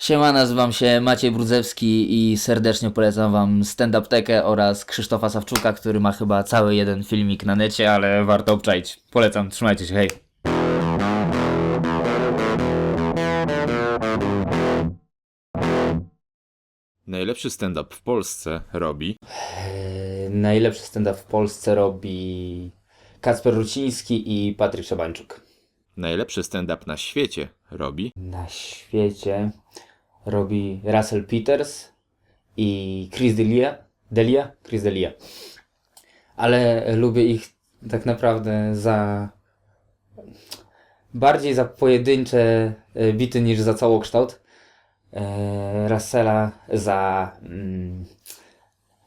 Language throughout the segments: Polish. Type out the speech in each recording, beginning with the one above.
Siema, nazywam się Maciej Brudzewski i serdecznie polecam wam Stand Up Tekę oraz Krzysztofa Sawczuka, który ma chyba cały jeden filmik na necie, ale warto obczaić. Polecam, trzymajcie się, hej. Najlepszy stand-up w Polsce robi Yy, Najlepszy stand-up w Polsce robi Kacper Ruciński i Patryk Szabańczuk. najlepszy stand-up na świecie robi Na świecie robi Russell Peters i Chris Delia. Delia? Chris Delia. Ale lubię ich tak naprawdę za bardziej za pojedyncze e, bity niż za całokształt. E, Russella za mm,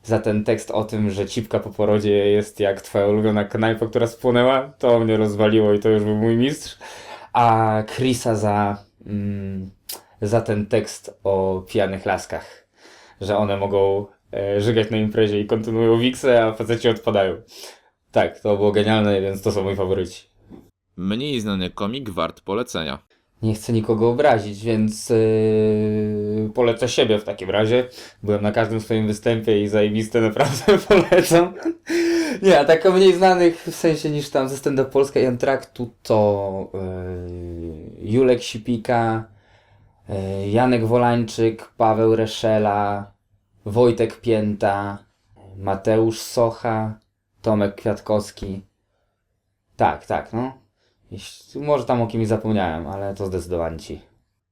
za ten tekst o tym, że cipka po porodzie jest jak twoja ulubiona knajpa, która spłonęła, to mnie rozwaliło i to już był mój mistrz. A Chrisa za, mm, za ten tekst o pijanych laskach, że one mogą e, żygać na imprezie i kontynuują wiksę, a faceci odpadają. Tak, to było genialne, więc to są moi faworyci. mniej znany komik wart polecenia. Nie chcę nikogo obrazić, więc yy, polecę siebie w takim razie. Byłem na każdym swoim występie i zajebiste naprawdę polecam. Nie, a tak mniej znanych w sensie niż tam ze stand Polska i Antraktu to yy, Julek Sipika, Janek Wolańczyk, Paweł Reszela, Wojtek Pięta, Mateusz Socha, Tomek Kwiatkowski. Tak, tak, no. Jeśli, może tam o kimś zapomniałem, ale to zdecydowanie ci.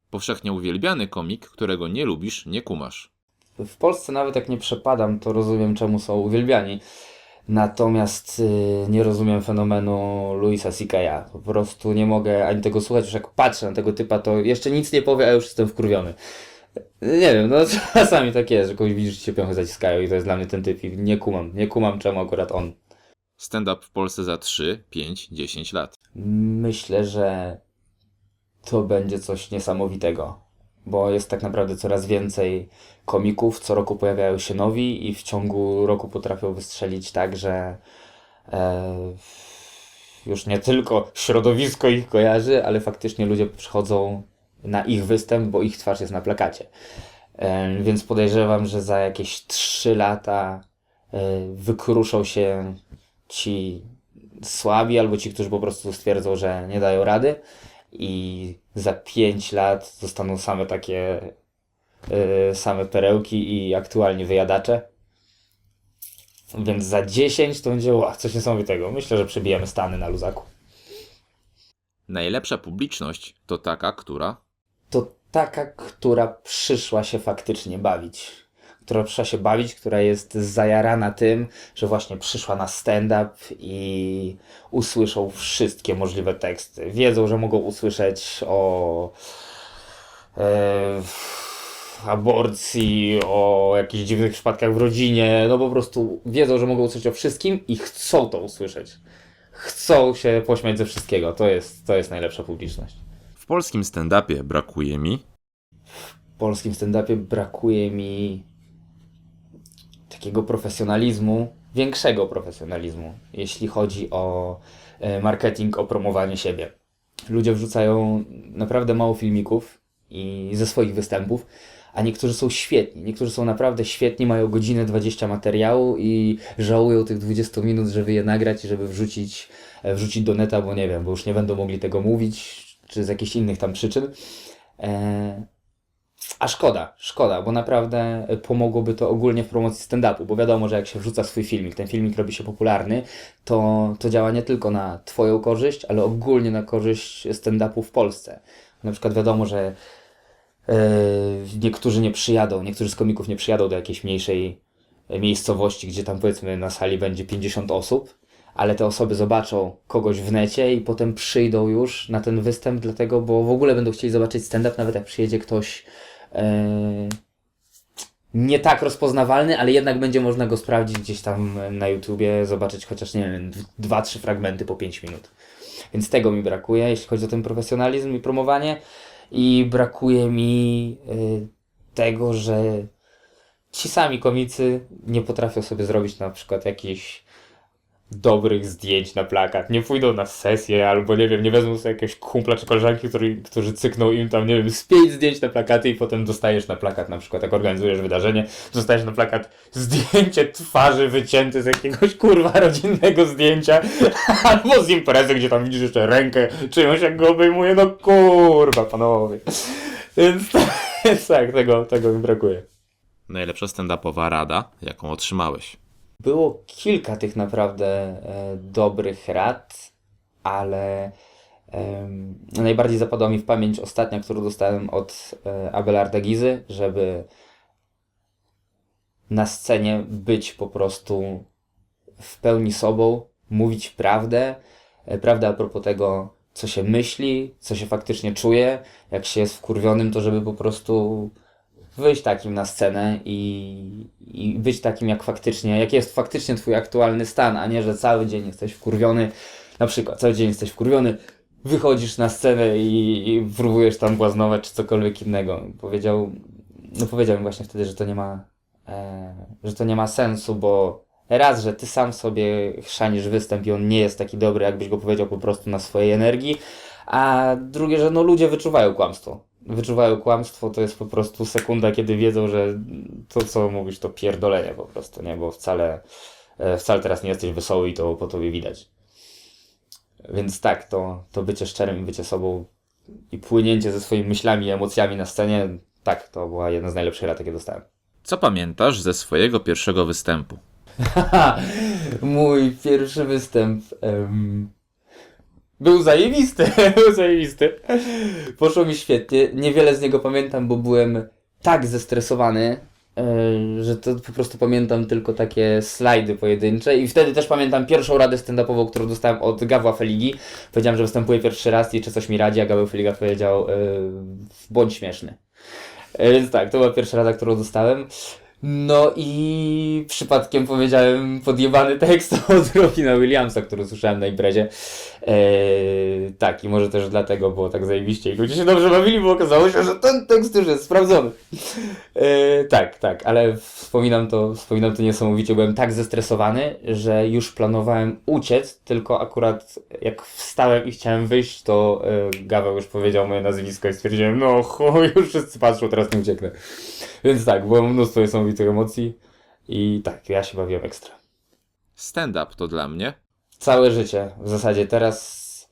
Powszechnie uwielbiany komik, którego nie lubisz, nie kumasz. W Polsce nawet jak nie przepadam, to rozumiem czemu są uwielbiani. Natomiast y, nie rozumiem fenomenu Louisa C.K.'a. Po prostu nie mogę ani tego słuchać, już jak patrzę na tego typa, to jeszcze nic nie powie, a już jestem wkurwiony. Nie wiem, no czasami tak jest, że kogoś widzisz, że się piąchy zaciskają i to jest dla mnie ten typ i nie kumam, nie kumam czemu akurat on. Stand-up w Polsce za 3, 5, 10 lat. Myślę, że to będzie coś niesamowitego, bo jest tak naprawdę coraz więcej komików, co roku pojawiają się nowi i w ciągu roku potrafią wystrzelić tak, że e, już nie tylko środowisko ich kojarzy, ale faktycznie ludzie przychodzą na ich występ, bo ich twarz jest na plakacie. E, więc podejrzewam, że za jakieś 3 lata e, wykruszą się ci słabi, albo ci, którzy po prostu stwierdzą, że nie dają rady i za 5 lat zostaną same takie yy, same perełki i aktualnie wyjadacze. Więc za 10 to będzie wow, coś niesamowitego. Myślę, że przebijemy Stany na luzaku. Najlepsza publiczność to taka, która To taka, która przyszła się faktycznie bawić. Która przyszła się bawić, która jest zajarana tym, że właśnie przyszła na stand-up i usłyszą wszystkie możliwe teksty. Wiedzą, że mogą usłyszeć o e, aborcji, o jakichś dziwnych przypadkach w rodzinie. No po prostu wiedzą, że mogą usłyszeć o wszystkim i chcą to usłyszeć. Chcą się pośmiać ze wszystkiego. To jest, to jest najlepsza publiczność. w polskim stand-upie brakuje mi w polskim stand-upie brakuje mi takiego profesjonalizmu, większego profesjonalizmu, jeśli chodzi o e, marketing, o promowanie siebie. Ludzie wrzucają naprawdę mało filmików i ze swoich występów, a niektórzy są świetni. Niektórzy są naprawdę świetni, mają godzinę 20 materiału i żałują tych 20 minut, żeby je nagrać i żeby wrzucić, e, wrzucić do neta, bo nie wiem, bo już nie będą mogli tego mówić, czy z jakichś innych tam przyczyn. E, a szkoda, szkoda, bo naprawdę pomogłoby to ogólnie w promocji stand-upu, bo wiadomo, że jak się wrzuca swój filmik, ten filmik robi się popularny, to, to działa nie tylko na Twoją korzyść, ale ogólnie na korzyść stand-upu w Polsce. Na przykład wiadomo, że e, niektórzy nie przyjadą, niektórzy z komików nie przyjadą do jakiejś mniejszej e, miejscowości, gdzie tam powiedzmy na sali będzie 50 osób, ale te osoby zobaczą kogoś w necie i potem przyjdą już na ten występ, dlatego, bo w ogóle będą chcieli zobaczyć stand-up, nawet jak przyjedzie ktoś e, nie tak rozpoznawalny, ale jednak będzie można go sprawdzić gdzieś tam na YouTubie, zobaczyć chociaż, nie wiem, dwa, trzy fragmenty po 5 minut. Więc tego mi brakuje, jeśli chodzi o ten profesjonalizm i promowanie. I brakuje mi y, tego, że ci sami komicy nie potrafią sobie zrobić na przykład jakichś dobrych zdjęć na plakat, nie pójdą na sesję, albo nie wiem, nie wezmą sobie jakiegoś kumpla czy koleżanki, który, którzy cykną im tam, nie wiem, z pięć zdjęć na plakaty i potem dostajesz na plakat, na przykład jak organizujesz wydarzenie, dostajesz na plakat zdjęcie twarzy wycięte z jakiegoś kurwa rodzinnego zdjęcia, albo z imprezy, gdzie tam widzisz jeszcze rękę czyjąś jak go obejmuje, no kurwa panowie. Więc, tak, tego, tego mi brakuje. Najlepsza stand-upowa rada, jaką otrzymałeś. Było kilka tych naprawdę e, dobrych rad, ale najbardziej zapadła mi w pamięć ostatnia, którą dostałem od e, Abelarda Gizy, żeby na scenie być po prostu w pełni sobą, mówić prawdę, e, prawdę a propos tego, co się myśli, co się faktycznie czuje, jak się jest wkurwionym, to żeby po prostu wyjść takim na scenę i, i być takim jak faktycznie, jak jest faktycznie twój aktualny stan, a nie, że cały dzień jesteś wkurwiony, na przykład cały dzień jesteś wkurwiony, wychodzisz na scenę i, i próbujesz tam błaznować czy cokolwiek innego. Powiedział, no powiedział mi właśnie wtedy, że to nie ma, e, że to nie ma sensu, bo raz, że ty sam sobie chrzanisz występ i on nie jest taki dobry, jakbyś go powiedział po prostu na swojej energii, a drugie, że no ludzie wyczuwają kłamstwo. Wyczuwają kłamstwo, to jest po prostu sekunda, kiedy wiedzą, że to, co mówisz, to pierdolenie po prostu, nie? Bo wcale, e, wcale teraz nie jesteś wesoły i to po tobie widać. Więc tak, to, to bycie szczerym i bycie sobą i płynięcie ze swoimi myślami i emocjami na scenie, tak, to była jedna z najlepszych rad, jakie dostałem. Co pamiętasz ze swojego pierwszego występu? Mój pierwszy występ em, był zajebisty, był zajebisty. Poszło mi świetnie. Niewiele z niego pamiętam, bo byłem tak zestresowany, e, że to po prostu pamiętam tylko takie slajdy pojedyncze i wtedy też pamiętam pierwszą radę stand-upową, którą dostałem od Gawła Feligi. Powiedziałem, że występuję pierwszy raz i czy coś mi radzi, a Gaweł Feliga powiedział e, bądź śmieszny. E, Więc tak, to była pierwsza rada, którą dostałem. No i przypadkiem powiedziałem podjebany tekst od Robina Williamsa, który słyszałem na imprezie. Eee, tak, i może też dlatego było tak zajebiście i ludzie się dobrze bawili, bo okazało się, że ten tekst już jest sprawdzony. Eee, tak, tak, ale wspominam to, wspominam to niesamowicie. Byłem tak zestresowany, że już planowałem uciec, tylko akurat jak wstałem i chciałem wyjść, to e, Gaweł już powiedział moje nazwisko i stwierdziłem, no chuj, już wszyscy patrzą, teraz nie ucieknę. Więc tak, było mnóstwo niesamowitych emocji i tak, ja się bawiłem ekstra. Stand-up to dla mnie Całe życie, w zasadzie teraz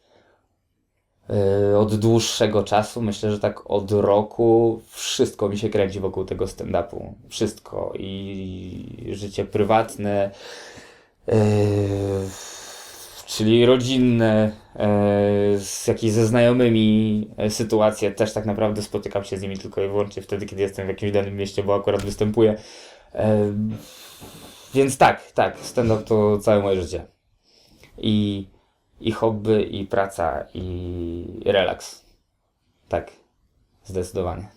yy, od dłuższego czasu, myślę, że tak od roku, wszystko mi się kręci wokół tego stand-upu. Wszystko i życie prywatne, yy, czyli rodzinne, z jakieś ze znajomymi yy, sytuacje, też tak naprawdę spotykam się z nimi tylko i wyłącznie wtedy, kiedy jestem w jakimś danym mieście, bo akurat występuję. Yy, więc tak, tak, stand-up to całe moje życie i, i hobby, i praca, i relaks. Tak, zdecydowanie.